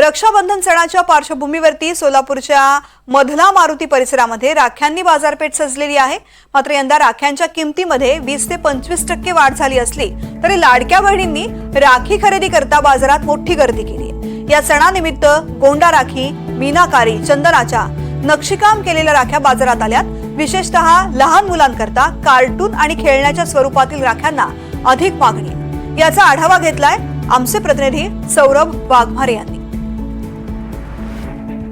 रक्षाबंधन सणाच्या पार्श्वभूमीवरती सोलापूरच्या मधला मारुती परिसरामध्ये राख्यांनी बाजारपेठ सजलेली आहे. मात्र यंदा राख्यांच्या किमतीमध्ये वीस ते पंचवीस टक्के वाढ झाली असली तरी लाडक्या बहिणींनी राखी खरेदी करता बाजारात मोठी गर्दी केली या सणानिमित्त गोंडा राखी मीनाकारी चंदनाच्या नक्षीकाम केलेल्या राख्या बाजारात आल्यात. विशेषतः लहान मुलांकरता कार्टून आणि खेळण्याच्या स्वरूपातील राख्यांना अधिक मागणी. याचा आढावा घेतलाय आमचे प्रतिनिधी सौरभ वाघमारे यांनी.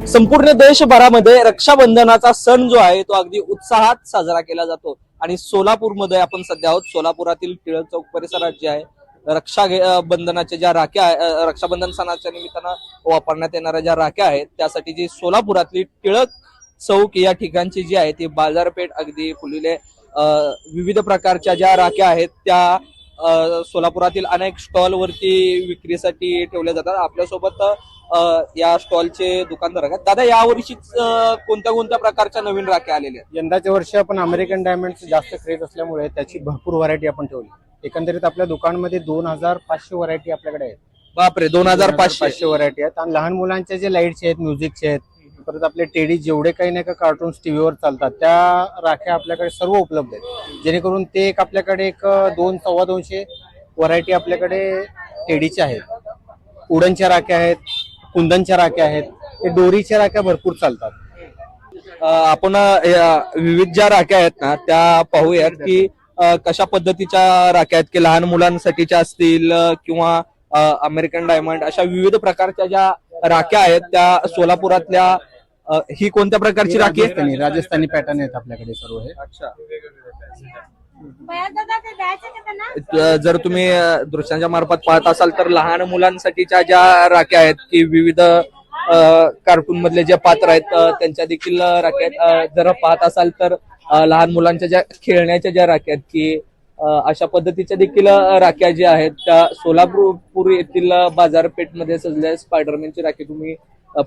संपूर्ण देशभरामध्ये रक्षाबंधनाचा सण जो आहे तो अगदी उत्साहात साजरा केला जातो. आणि सोलापूरमध्ये आपण सध्या आहोत. सोलापुरातील टिळक चौक परिसरात जे आहे रक्षा बंधनाच्या ज्या राख्या रक्षाबंधन सणाच्या निमित्तानं वापरण्यात येणाऱ्या ज्या राख्या आहेत त्यासाठी जी सोलापुरातली टिळक चौक या ठिकाणची जी आहे ती बाजारपेठ अगदी फुलेले विविध प्रकारच्या ज्या राख्या आहेत त्या सोलापुरातील अनेक स्टॉल वरती विक्रीसाठी ठेवल्या जातात. आपल्यासोबत या स्टॉलचे दुकानदार आहेत. दादा यावर्षीच कोणत्या कोणत्या प्रकारच्या नवीन राख्या आलेल्या आहेत? यंदाच्या वर्षी आपण अमेरिकन डायमंड जास्त क्रेज असल्यामुळे त्याची भरपूर व्हरायटी आपण ठेवली. एकंदरीत आपल्या दुकानमध्ये दोन हजार पाचशे व्हरायटी आपल्याकडे आहेत. बापरे दोन हजार पाचशे. पाचशे व्हरायटी आहेत. आणि लहान मुलांचे जे लाईटचे आहेत म्युझिकचे आहेत परत आपले टेडी जेवढे काही नाही का कार्टून्स टीव्हीवर चालतात त्या राख्या आपल्याकडे सर्व उपलब्ध आहेत. जेणेकरून ते एक आपल्याकडे एक दोन सव्वा दोनशे व्हरायटी आपल्याकडे टेडीच्या आहेत. उडनच्या राख्या आहेत कुंदनच्या राख्या आहेत ते डोरीच्या राख्या भरपूर चालतात. आपण विविध ज्या राख्या आहेत ना त्या पाहूयात की कशा पद्धतीच्या राख्या आहेत की लहान मुलांसाठीच्या असतील किंवा अमेरिकन डायमंड अशा विविध प्रकारच्या ज्या राख्या आहेत त्या सोलापुरातल्या ही कोणत्या प्रकारची राखी आहे? राजस्थानी राजस्थानी पॅटर्न आहेत आपल्याकडे सर्व हे. अच्छा जर तुम्ही दृश्यांच्या मार्फत पाहत असाल तर लहान मुलांसाठीच्या ज्या राख्या आहेत की विविध कार्टून मधले जे पात्र आहेत त्यांच्या देखील राख्या आहेत. जर पाहत असाल तर लहान मुलांच्या ज्या खेळण्याच्या ज्या राख्या आहेत की अशा पद्धतीच्या देखील राख्या ज्या आहेत त्या सोलापूर येथील बाजारपेठमध्ये सजलेल्या स्पायडरमॅनची राखी तुम्ही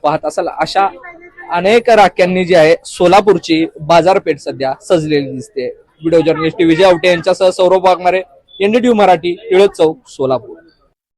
पाहत असाल अशा अनेक राख्यांनी जी आहे सोलापूरची बाजारपेठ सध्या सजलेली दिसते. व्हिडिओ जर्नलिस्ट विजय आवटे यांच्यासह सौरभ वाघमारे एनडीटीव्ही मराठी टिळक चौक सोलापूर.